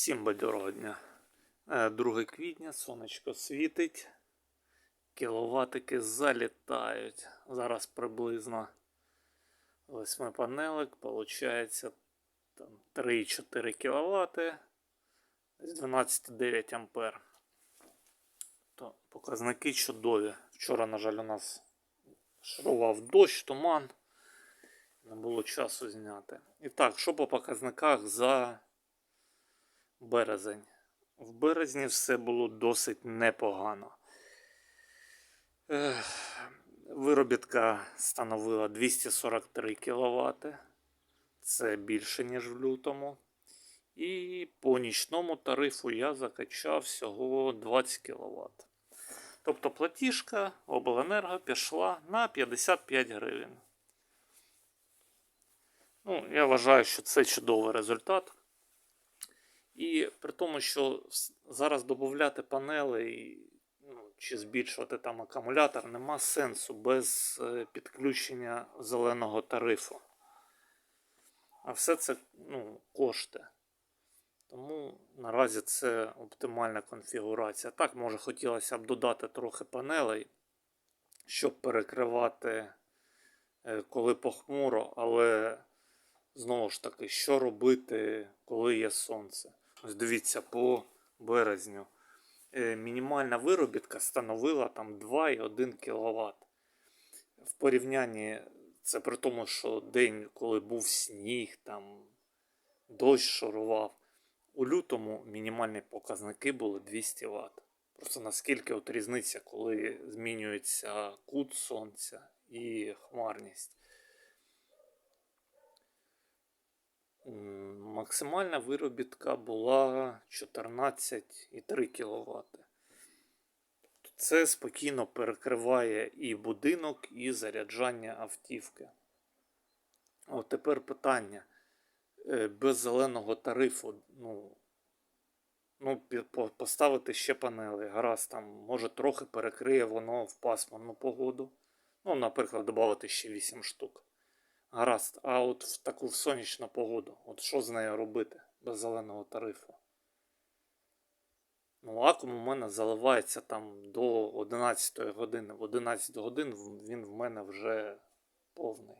Всім бадьорого дня. Е, 2 квітня, сонечко світить, кіловатики залітають. Зараз приблизно 8 панелек, виходить там 3,4 кВт, 12,9 ампер. То показники чудові. Вчора, на жаль, у нас шарував дощ, туман. Не було часу зняти. І так, що по показниках за березень. В березні все було досить непогано. Виробітка становила 243 кВт. Це більше, ніж в лютому. І по нічному тарифу я закачав всього 20 кВт. Тобто платіжка обленерго пішла на 55 гривень. Ну, я вважаю, що це чудовий результат. І при тому, що зараз додати панели і, ну, чи збільшувати там акумулятор нема сенсу без е, підключення зеленого тарифу. А все це ну, кошти. Тому наразі це оптимальна конфігурація. Так, може хотілося б додати трохи панелей, щоб перекривати, е, коли похмуро, але знову ж таки, що робити, коли є сонце? Ось дивіться, по березню. Е, Мінімальна виробітка становила там 2,1 кВт. В порівнянні це при тому, що день, коли був сніг, там дощ шарував. У лютому мінімальні показники були 200 Вт. Просто наскільки от різниця, коли змінюється кут сонця і хмарність. Максимальна виробітка була 14,3 кВт. Це спокійно перекриває і будинок, і заряджання автівки. От тепер питання. Е, Без зеленого тарифу, ну, ну, поставити ще панели. Гаразд, там, може, трохи перекриє воно в пасмурну погоду. Ну, наприклад, додати ще 8 штук. Гаразд, а от в таку сонячну погоду, от що з нею робити без зеленого тарифу? Ну, акум у мене заливається там до 11 години. В 11 годин він в мене вже повний.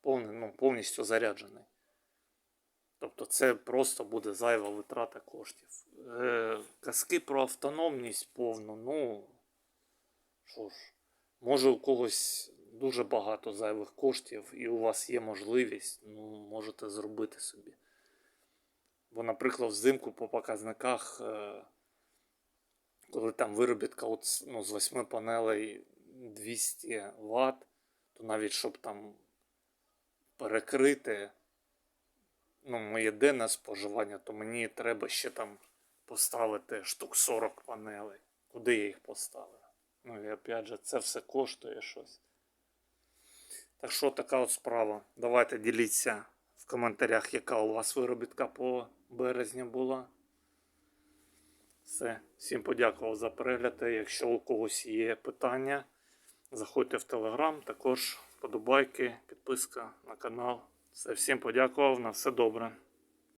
Повний, ну, повністю заряджений. Тобто це просто буде зайва витрата коштів. Е, казки про автономність повну, ну що ж, може у когось дуже багато зайвих коштів, і у вас є можливість, ну, можете зробити собі. Бо, наприклад, взимку по показниках, е, коли там виробітка от, ну, з 8 панелей 200 Вт, то навіть щоб там перекрити ну, моє денне споживання, то мені треба ще там поставити штук 40 панелей. Куди я їх поставлю? Ну і опять же, це все коштує щось. Так що така от справа. Давайте діліться в коментарях, яка у вас виробітка по березню була. Все. Всім подякував за перегляд. Якщо у когось є питання, заходьте в Телеграм, також подобайки, підписка на канал. Все, всім подякував, на все добре.